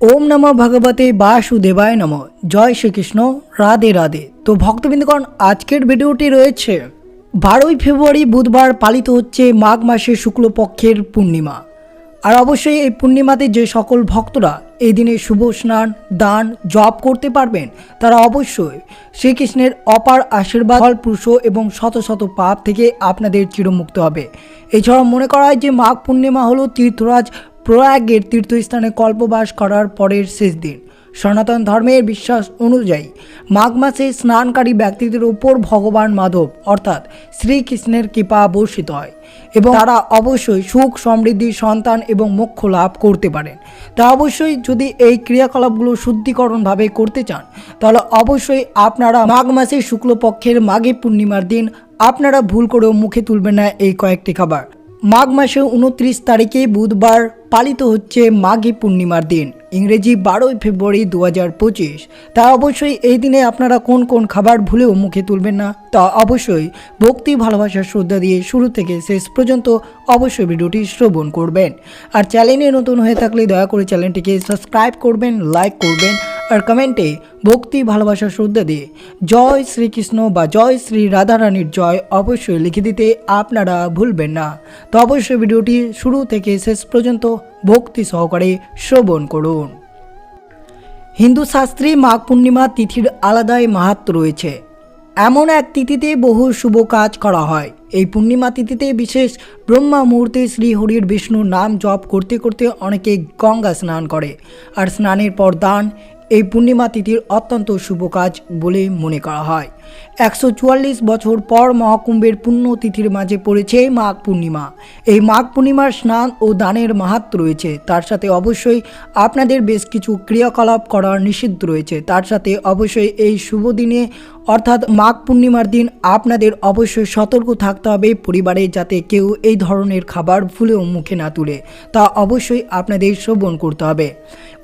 ওম নম ভগবতে বাসুদেবায় নম। জয় শ্রীকৃষ্ণ, রাধে রাধে। তো ভক্তবৃন্দগণ, আজকের ভিডিওটি রয়েছে, বারোই ফেব্রুয়ারি বুধবার পালিত হচ্ছে মাঘ মাসের শুক্লপক্ষের পূর্ণিমা। আর অবশ্যই এই পূর্ণিমাতে যে সকল ভক্তরা এই দিনে শুভ স্নান, দান, জপ করতে পারবেন, তারা অবশ্যই শ্রীকৃষ্ণের অপার আশীর্বাদ ফলপ্রুষ এবং শত শত পাপ থেকে আপনাদের চিরমুক্ত হবে। এছাড়াও মনে করা হয় যে মাঘ পূর্ণিমা হলো তীর্থরাজ প্রয়াগের তীর্থস্থানে কল্পবাস করার পরের শেষ দিন। সনাতন ধর্মের বিশ্বাস অনুযায়ী মাঘ মাসে স্নানকারী ব্যক্তিদের উপর ভগবান মাধব, অর্থাৎ শ্রীকৃষ্ণের কৃপা বর্ষিত হয় এবং তারা অবশ্যই সুখ, সমৃদ্ধি, সন্তান এবং মোক্ষ লাভ করতে পারেন। তা অবশ্যই যদি এই ক্রিয়াকলাপগুলো শুদ্ধিকরণভাবে করতে চান, তাহলে অবশ্যই আপনারা মাঘ মাসে শুক্লপক্ষের মাঘে পূর্ণিমার দিন আপনারা ভুল করেও মুখে তুলবেন না এই কয়েকটি খাবার। মাঘ মাসে উনত্রিশ তারিখে বুধবার পালিত হচ্ছে মাঘী পূর্ণিমার দিন, ইংরেজি বারোই ফেব্রুয়ারি দু হাজার পঁচিশ। তা অবশ্যই এই দিনে আপনারা কোন কোন খাবার ভুলেও মুখে তুলবেন না, তা অবশ্যই ভক্তি, ভালোবাসার শ্রদ্ধা দিয়ে শুরু থেকে শেষ পর্যন্ত অবশ্যই ভিডিওটি শ্রবণ করবেন। আর চ্যানেলে নতুন হয়ে থাকলে দয়া করে চ্যানেলটিকে সাবস্ক্রাইব করবেন লাইক করবেন আর কমেন্টে ভক্তি, ভালোবাসা, শ্রদ্ধা দিয়ে জয় শ্রীকৃষ্ণ বা জয় শ্রী রাধারানীর জয় অবশ্যই লিখে দিতে আপনারা ভুলবেন না। তো অবশ্যই ভিডিওটি শুরু থেকে শেষ পর্যন্ত ভক্তি সহকারে শ্রবণ করুন। হিন্দু শাস্ত্রে মাঘ পূর্ণিমা তিথির আলাদাই মাহাত্ম রয়েছে। এমন এক তিথিতে বহু শুভ কাজ করা হয়। এই পূর্ণিমা তিথিতে বিশেষ ব্রহ্মা মুহূর্তে শ্রীহরির বিষ্ণুর নাম জপ করতে করতে অনেকে গঙ্গা স্নান করে। আর স্নানের পর দান এই পূর্ণিমা তিথির অত্যন্ত শুভ কাজ বলে মনে করা হয়। একশো চুয়াল্লিশ বছর পর মহাকুম্ভের পুণ্য তিথির মাঝে পড়েছে মাঘ পূর্ণিমা। এই মাঘ পূর্ণিমার স্নান ও দানের মাহাত্ম রয়েছে। তার সাথে অবশ্যই আপনাদের বেশ কিছু ক্রিয়াকলাপ করার নিষিদ্ধ রয়েছে। তার সাথে অবশ্যই এই শুভ দিনে, অর্থাৎ মাঘ পূর্ণিমার দিন, আপনাদের অবশ্যই সতর্ক থাকতে হবে পরিবারে যাতে কেউ এই ধরনের খাবার ভুলেও মুখে না তুলে। তা অবশ্যই আপনাদের শ্রবণ করতে হবে।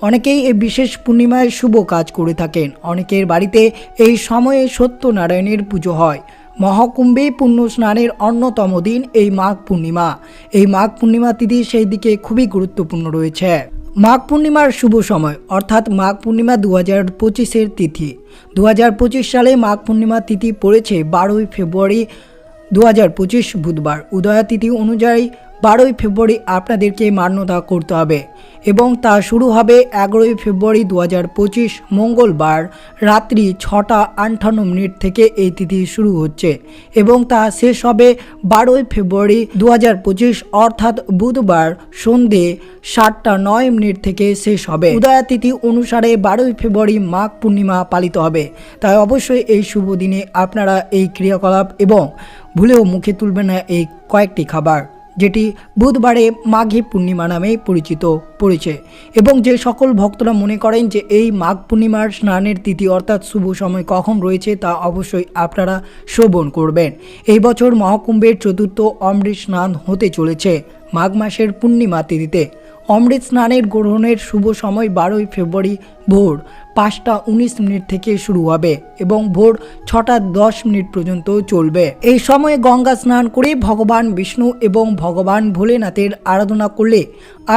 অনেকেই এই বিশেষ পূর্ণিমায় শুভ কাজ করে থাকেন। অনেকের বাড়িতে এই সময়ে সত্যনারায়ণের পুজো হয়। মহাকুম্ভে পুণ্য স্নানের অন্যতম দিন এই মাঘ পূর্ণিমা। এই মাঘ পূর্ণিমা তিথি সেই দিকে খুবই গুরুত্বপূর্ণ রয়েছে। মাঘ পূর্ণিমার শুভ সময়, অর্থাৎ মাঘ পূর্ণিমা দু হাজার পঁচিশের তিথি। দু হাজার পঁচিশ সালে মাঘ পূর্ণিমা তিথি পড়েছে বারোই ফেব্রুয়ারি দু হাজার পঁচিশ বুধবার। উদয়া তিথি অনুযায়ী বারোই ফেব্রুয়ারি আপনাদেরকে মান্যতা করতে হবে এবং তা শুরু হবে এগারোই ফেব্রুয়ারি দু পঁচিশ মঙ্গলবার রাত্রি ছটা আটান্ন মিনিট থেকে এই তিথি শুরু হচ্ছে এবং তা শেষ হবে বারোই ফেব্রুয়ারি দু পঁচিশ অর্থাৎ বুধবার সন্ধে সাতটা নয় মিনিট থেকে শেষ হবে। উদয়া তিথি অনুসারে বারোই ফেব্রুয়ারি মাঘ পূর্ণিমা পালিত হবে। তাই অবশ্যই এই শুভ দিনে আপনারা এই ক্রিয়াকলাপ এবং ভুলেও মুখে তুলবেন না এই কয়েকটি খাবার। যেটি বুধবারে মাঘী পূর্ণিমা নামে পরিচিত পড়েছে এবং যে সকল ভক্তরা মনে করেন যে এই মাঘ পূর্ণিমার স্নানের তিথি অর্থাৎ শুভ সময় কখন রয়েছে তা অবশ্যই আপনারা শ্রবণ করবেন। এই বছর মহাকুম্ভের চতুর্থ অমৃত স্নান হতে চলেছে মাঘ মাসের পূর্ণিমা তিথিতে। অমৃত স্নানের গ্রহণের শুভ সময় বারোই ফেব্রুয়ারি, ভোর পাঁচটা উনিশ মিনিট থেকে শুরু হবে এবং ভোর ছটা দশ মিনিট পর্যন্ত চলবে। এই সময়ে গঙ্গা স্নান করে ভগবান বিষ্ণু এবং ভগবান ভোলেনাথের আরাধনা করলে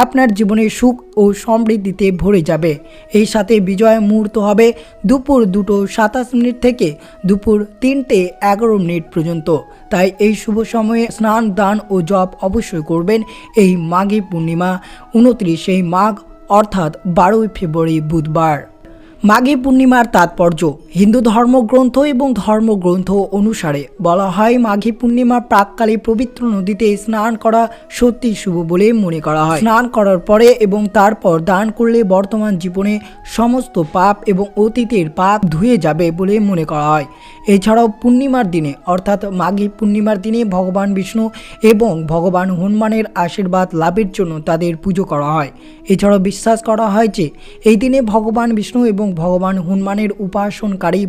আপনার জীবনে সুখ ও সমৃদ্ধিতে ভরে যাবে। এই সাথে বিজয় মুহূর্ত হবে দুপুর দুটো সাতাশ মিনিট থেকে দুপুর তিনটে এগারো মিনিট পর্যন্ত। তাই এই শুভ সময়ে স্নান, দান ও জপ অবশ্যই করবেন এই মাঘী পূর্ণিমা, উনত্রিশে মাঘ, অর্থাৎ বারোই ফেব্রুয়ারি বুধবার। মাঘী পূর্ণিমার তাৎপর্য, হিন্দু ধর্মগ্রন্থ এবং ধর্মগ্রন্থ অনুসারে বলা হয় মাঘী পূর্ণিমা প্রাককালে পবিত্র নদীতে স্নান করা সত্যি শুভ বলে মনে করা হয়। স্নান করার পরে এবং তারপর দান করলে বর্তমান জীবনে সমস্ত পাপ এবং অতীতের পাপ ধুয়ে যাবে বলে মনে করা হয়। এছাড়াও পূর্ণিমার দিনে, অর্থাৎ মাঘী পূর্ণিমার দিনে ভগবান বিষ্ণু এবং ভগবান হনুমানের আশীর্বাদ লাভের জন্য তাদের পুজো করা হয়। এছাড়াও বিশ্বাস করা হয় যে, এই দিনে ভগবান বিষ্ণু এবং ভগবান হনুমানের উপাসনকারী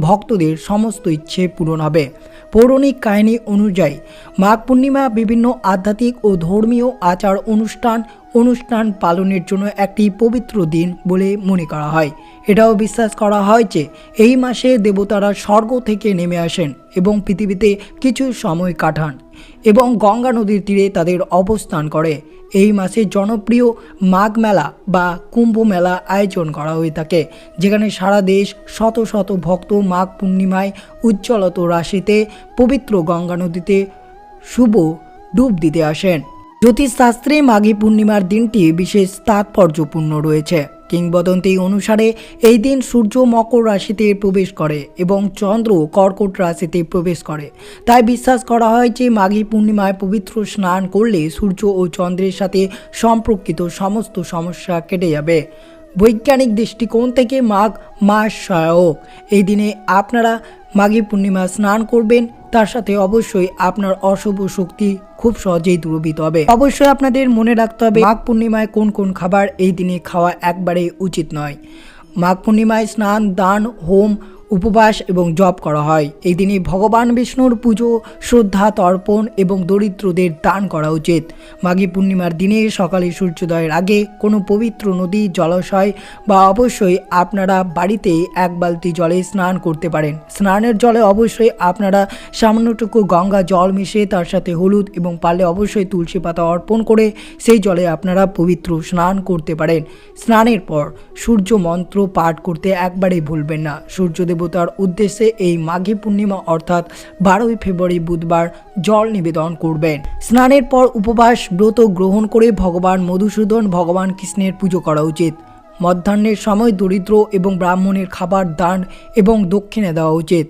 ভক্তদের সমস্ত ইচ্ছে পূরণ হবে। পৌরাণিক কাহিনী অনুযায়ী, মাঘ পূর্ণিমা বিভিন্ন আধ্যাত্মিক ও ধর্মীয় আচার অনুষ্ঠান অনুষ্ঠান পালনের জন্য একটি পবিত্র দিন বলে মনে করা হয়। এটাও বিশ্বাস করা হয় যে এই মাসে দেবতারা স্বর্গ থেকে নেমে আসেন এবং পৃথিবীতে কিছু সময় কাটান এবং গঙ্গা নদীর তীরে তাদের অবস্থান করে। এই মাসে জনপ্রিয় মাঘ মেলা বা কুম্ভ মেলা আয়োজন করা হয়ে থাকে, যেখানে সারা দেশ শত শত ভক্ত মাঘ পূর্ণিমায় উজ্জ্বলত রাশিতে পবিত্র গঙ্গা নদীতে শুভ ডুব দিতে আসেন। জ্যোতিষশাস্ত্রে মাঘী পূর্ণিমার দিনটি বিশেষ তাৎপর্যপূর্ণ রয়েছে। কিংবদন্তি অনুসারে এই দিন সূর্য মকর রাশিতে প্রবেশ করে এবং চন্দ্র কর্কট রাশিতে প্রবেশ করে। তাই বিশ্বাস করা হয় যে মাঘী পূর্ণিমায় পবিত্র স্নান করলে সূর্য ও চন্দ্রের সাথে সম্পর্কিত সমস্ত সমস্যা কেটে যাবে। বৈজ্ঞানিক দৃষ্টিকোণ থেকে মাঘ মাস সহায়ক। এই দিনে আপনারা মাঘী পূর্ণিমা স্নান করবেন, তার সাথে অবশ্যই আপনার অশুভ শক্তি খুব সহজেই দূরবিত হবে। অবশ্যই আপনাদের মনে রাখতে হবে, মাঘ পূর্ণিমায় কোন কোন খাবার এই দিনে খাওয়া একবারেই উচিত নয়। মাঘ পূর্ণিমায় স্নান, দান, হোম উপবাস এবং জপ করা হয়। এই দিনে ভগবান বিষ্ণুর পুজো, শ্রদ্ধা, তর্পণ এবং দরিদ্রদের দান করা উচিত। মাঘী পূর্ণিমার দিনে সকালে সূর্যোদয়ের আগে কোনো পবিত্র নদী, জলাশয় বা অবশ্যই আপনারা বাড়িতে এক বালতি জলে স্নান করতে পারেন। স্নানের জলে অবশ্যই আপনারা সামান্যটুকু গঙ্গা জল মিশিয়ে তার সাথে হলুদ এবং পারলে অবশ্যই তুলসী পাতা অর্পণ করে সেই জলে আপনারা পবিত্র স্নান করতে পারেন। স্নানের পর সূর্য মন্ত্র পাঠ করতে একবারেই ভুলবেন না। সূর্য দেবতার উদ্দেশ্যে এই মাঘী পূর্ণিমা অর্থাৎ বারোই ফেব্রুয়ারি বুধবার জল নিবেদন করবেন। স্নানের পর উপবাস, ব্রত গ্রহণ করে ভগবান মধুসূদন ভগবান কৃষ্ণের পুজো করা উচিত। মধ্যাহ্নের সময় দরিদ্র এবং ব্রাহ্মণের খাবার, দান এবং দক্ষিণে দেওয়া উচিত।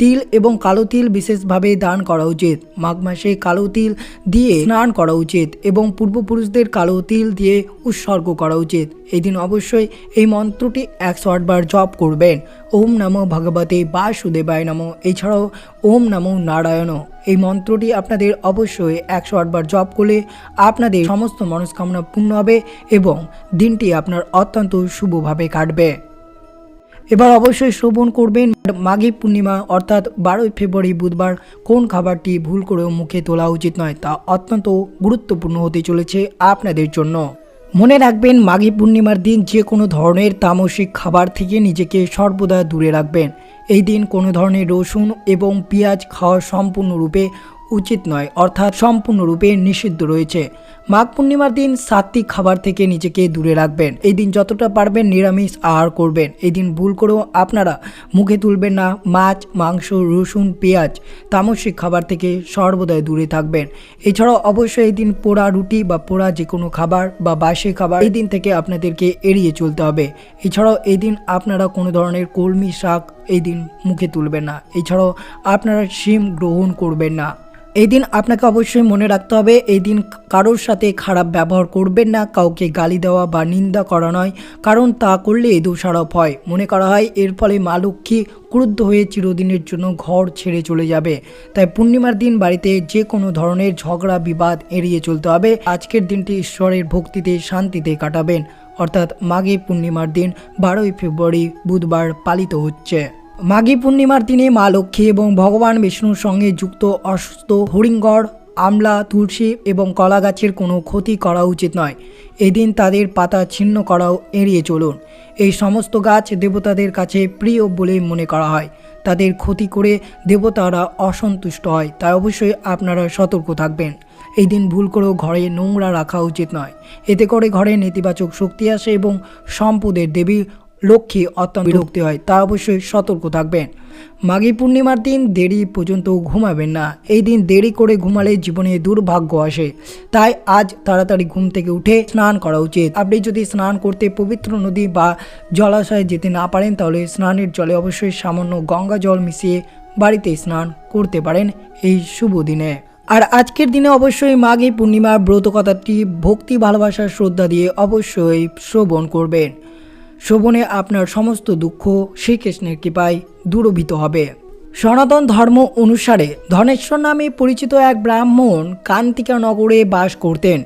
তিল এবং কালো তিল বিশেষভাবে দান করা উচিত। মাঘ মাসে কালো তিল দিয়ে স্নান করা উচিত এবং পূর্বপুরুষদের কালো তিল দিয়ে উৎসর্গ করা উচিত। এই দিন অবশ্যই এই মন্ত্রটি একশো আটবার জপ করবেন। ওম নমো ভগবতে বাসুদেবায় নমো। এছাড়াও ওম নমো নারায়ণ এই মন্ত্রটি আপনাদের অবশ্যই একশো আটবার জপ করলে আপনাদের সমস্ত মনস্কামনা পূর্ণ হবে এবং দিনটি আপনার অত্যন্ত শুভভাবে কাটবে। এবার অবশ্যই শ্রবণ করবেন মাঘী পূর্ণিমা অর্থাৎ বারোই ফেব্রুয়ারি বুধবার কোন খাবারটি ভুল করেও মুখে তোলা উচিত নয় তা অত্যন্ত গুরুত্বপূর্ণ হতে চলেছে আপনাদের জন্য। মনে রাখবেন, মাঘী পূর্ণিমার দিন যে কোনো ধরনের তামসিক খাবার থেকে নিজেকে সর্বদা দূরে রাখবেন। এই দিন কোনো ধরনের রসুন এবং পেঁয়াজ খাওয়া সম্পূর্ণরূপে উচিত নয়, অর্থাৎ সম্পূর্ণরূপে নিষিদ্ধ রয়েছে। মাঘ পূর্ণিমার দিন সাত্বিক খাবার থেকে নিজেকে দূরে রাখবেন। এই দিন যতটা পারবেন নিরামিষ আহার করবেন। এই দিন ভুল করেও আপনারা মুখে তুলবেন না, মাছ, মাংস, রসুন, পেঁয়াজ তামসিক খাবার থেকে সর্বদাই দূরে থাকবেন। এছাড়াও অবশ্যই এই দিন পোড়া রুটি বা পোড়া যে কোনো খাবার বা বাসি খাবার এই দিন থেকে আপনাদেরকে এড়িয়ে চলতে হবে। এছাড়াও এই দিন আপনারা কোনো ধরনের কলমি শাক এই দিন মুখে তুলবেন না। এছাড়াও আপনারা শিম গ্রহণ করবেন না। এই দিন আপনাকে অবশ্যই মনে রাখতে হবে এই দিন কারোর সাথে খারাপ ব্যবহার করবেন না, কাউকে গালি দেওয়া বা নিন্দা করা নয়, কারণ তা করলে দোষারোপ হয়। মনে করা হয়, এর ফলে মা লক্ষ্মী ক্রুদ্ধ হয়ে চিরদিনের জন্য ঘর ছেড়ে চলে যাবে। তাই পূর্ণিমার দিন বাড়িতে যে কোনো ধরনের ঝগড়া, বিবাদ এড়িয়ে চলতে হবে। আজকের দিনটি ঈশ্বরের ভক্তিতে, শান্তিতে কাটাবেন। অর্থাৎ মাঘে পূর্ণিমার দিন বারোই ফেব্রুয়ারি বুধবার পালিত হচ্ছে। মাঘী পূর্ণিমার দিনে মা লক্ষ্মী এবং ভগবান বিষ্ণুর সঙ্গে যুক্ত অসুস্থ হরিঙ্গড় আমলা, তুলসী এবং কলা গাছের কোনো ক্ষতি করা উচিত নয়। এদিন তাদের পাতা ছিন্ন করাও এড়িয়ে চলুন। এই সমস্ত গাছ দেবতাদের কাছে প্রিয় বলে মনে করা হয়। তাদের ক্ষতি করে দেবতারা অসন্তুষ্ট হয়, তাই অবশ্যই আপনারা সতর্ক থাকবেন। এই দিন ভুল করেও ঘরে নোংরা রাখা উচিত নয়। এতে করে ঘরে নেতিবাচক শক্তি আসে এবং সম্পদের দেবী লক্ষ্মী অত্যন্ত বিরক্তি হয়, তা অবশ্যই সতর্ক থাকবেন। মাঘী পূর্ণিমার দিন দেরি পর্যন্ত ঘুমাবেন না। এই দিন দেরি করে ঘুমালে জীবনে দুর্ভাগ্য আসে। তাই আজ তাড়াতাড়ি ঘুম থেকে উঠে স্নান করা উচিত। আপনি যদি স্নান করতে পবিত্র নদী বা জলাশয়ে যেতে না পারেন, তাহলে স্নানের জলে অবশ্যই সামান্য গঙ্গা জল মিশিয়ে বাড়িতে স্নান করতে পারেন এই শুভ দিনে। আর আজকের দিনে অবশ্যই মাঘী পূর্ণিমার ব্রত কথাটি ভক্তি ভালোবাসার শ্রদ্ধা দিয়ে অবশ্যই শ্রবণ করবেন। শোভনে আপনার সমস্ত দুঃখ শ্রীকৃষ্ণের কৃপায় দূরভীত হবে। সনাতন ধর্ম অনুসারে ধনেশ্বর নামে পরিচিত এক ব্রাহ্মণ কান্তিকা নগরে বাস করতেন।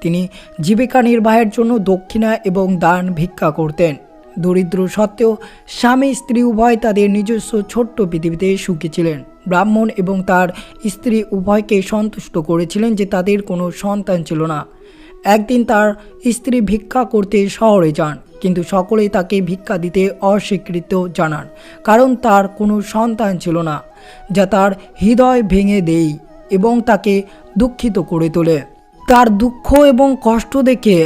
তিনি জীবিকা নির্বাহের জন্য দক্ষিণা এবং দান ভিক্ষা করতেন। দরিদ্র সত্ত্বেও স্বামী স্ত্রী উভয় তাদের নিজস্ব ছোট্ট পৃথিবীতে সুখী ছিলেন। ব্রাহ্মণ এবং তার স্ত্রী উভয়কে সন্তুষ্ট করেছিলেন যে তাদের কোনো সন্তান ছিল না। একদিন তার স্ত্রী ভিক্ষা করতে শহরে যান। কিন্তু সকলেই তাকে ভিক্ষা দিতে অস্বীকৃত জানান, কারণ তার কোনো সন্তান ছিল না, যা তার হৃদয় ভেঙে দেয় এবং তাকে দুঃখিত করে তোলে। তার দুঃখ এবং কষ্ট দেখে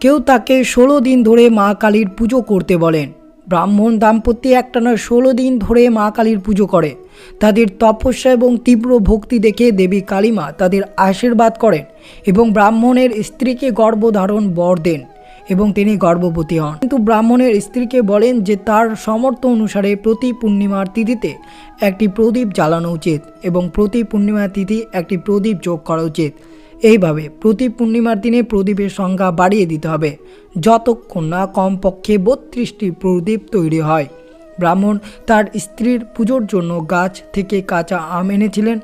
কেউ তাকে ষোলো দিন ধরে মা কালীর পুজো করতে বলেন। ব্রাহ্মণ দাম্পত্য একটানা ষোলো দিন ধরে মা কালীর পুজো করে। তাদের তপস্যা এবং তীব্র ভক্তি দেখে দেবী কালীমা তাদের আশীর্বাদ করেন এবং ব্রাহ্মণের স্ত্রীকে গর্ভধারণ বর দেন। এবং তিনি গর্ভবতী হন। কিন্তু ব্রাহ্মণের স্ত্রীকে বলেন যে তার সমর্থ অনুসারে প্রতি পূর্ণিমার তিথিতে একটি প্রদীপ জ্বালানো উচিত এবং প্রতি পূর্ণিমার তিথি একটি প্রদীপ যোগ করা উচিত। এইভাবে প্রতি পূর্ণিমার দিনে প্রদীপের সংখ্যা বাড়িয়ে দিতে হবে। যতক্ষণ না কমপক্ষে বত্রিশটি প্রদীপ তৈরি হয়। ব্রাহ্মণ তার স্ত্রীর পুজোর জন্য গাছ থেকে কাঁচা আম এনেছিলেন।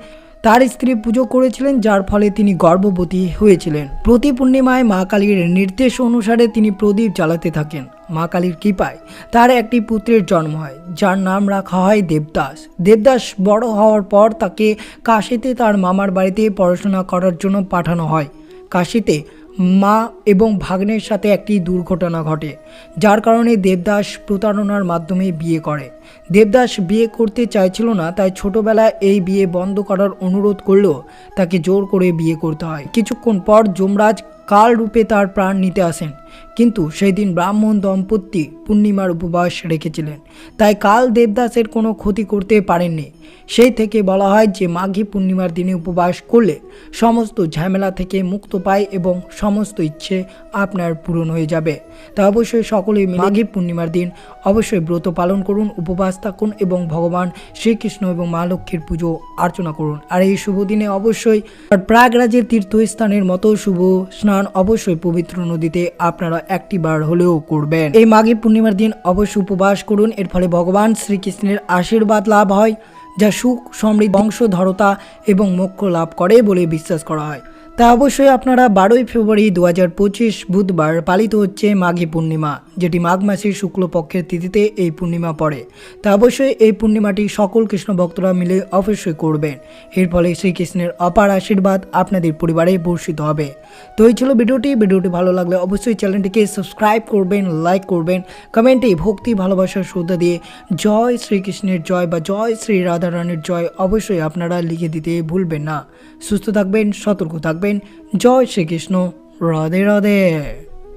তার স্ত্রী পুজো করেছিলেন, যার ফলে তিনি গর্ভবতী হয়েছিলেন। প্রতি পূর্ণিমায় মা কালীর নির্দেশ অনুসারে তিনি প্রদীপ জ্বালাতে থাকেন। মা কালীর কৃপায় তার একটি পুত্রের জন্ম হয়, যার নাম রাখা হয় দেবদাস। দেবদাস বড় হওয়ার পর তাকে কাশিতে তার মামার বাড়িতে পড়াশোনা করার জন্য পাঠানো হয়। কাশিতে মা এবং ভাগ্নের সাথে একটি দুর্ঘটনা ঘটে, যার কারণে দেবদাস প্রতারণার মাধ্যমে বিয়ে করে। দেবদাস বিয়ে করতে চাইছিল না, তাই ছোটবেলায় এই বিয়ে বন্ধ করার অনুরোধ করলেও তাকে জোর করে বিয়ে করতে হয়। কিছুক্ষণ পর যমরাজ কাল রূপে তার প্রাণ নিতে আসেন। কিন্তু সেই দিন ব্রাহ্মণ দম্পতি পূর্ণিমার উপবাস রেখেছিলেন। তাই কাল দেবদাসের কোনো ক্ষতি করতে পারেননি। সেই থেকে বলা হয় যে মাঘী পূর্ণিমার দিনে উপবাস করলে সমস্ত ঝামেলা থেকে মুক্ত পায় এবং সমস্ত ইচ্ছে আপনার পূরণ হয়ে যাবে। তা অবশ্যই সকলেই মাঘী পূর্ণিমার দিন অবশ্যই ব্রত পালন করুন, উপবাস থাকুন এবং ভগবান শ্রীকৃষ্ণ এবং মা লক্ষ্মীর পুজো অর্চনা করুন। আর এই শুভ দিনে অবশ্যই প্রাগরাজের তীর্থস্থানের মতো শুভ স্নান অবশ্যই পবিত্র নদীতে আপনারা একটি বার হলেও করবেন। এই মাঘী পূর্ণিমার দিন অবশ্য উপবাস করুন। এর ফলে ভগবান শ্রীকৃষ্ণের আশীর্বাদ লাভ হয়, যা সুখ, সমৃদ্ধ, বংশধরতা এবং মোক্ষ লাভ করে বলে বিশ্বাস করা হয়। তা অবশ্যই আপনারা বারোই ফেব্রুয়ারি দু হাজার পঁচিশ বুধবার পালিত হচ্ছে মাঘী পূর্ণিমা, যেটি মাঘ মাসের শুক্লপক্ষের তিথিতে এই পূর্ণিমা পড়ে। তা অবশ্যই এই পূর্ণিমাটি সকল কৃষ্ণ ভক্তরা মিলে অবশ্যই করবেন। এর ফলে শ্রীকৃষ্ণের অপার আশীর্বাদ আপনাদের পরিবারে বর্ষিত হবে। তো এই ছিল ভিডিওটি। ভিডিওটি ভালো লাগলে অবশ্যই চ্যানেলটিকে সাবস্ক্রাইব করবেন, লাইক করবেন, কমেন্টে ভক্তি ভালোবাসার শ্রদ্ধা দিয়ে জয় শ্রীকৃষ্ণের জয় বা জয় শ্রী রাধারানীর জয় অবশ্যই আপনারা লিখে দিতে ভুলবেন না। সুস্থ থাকবেন, সতর্ক থাকবেন। জয় শ্রীকৃষ্ণ রাধে রাধে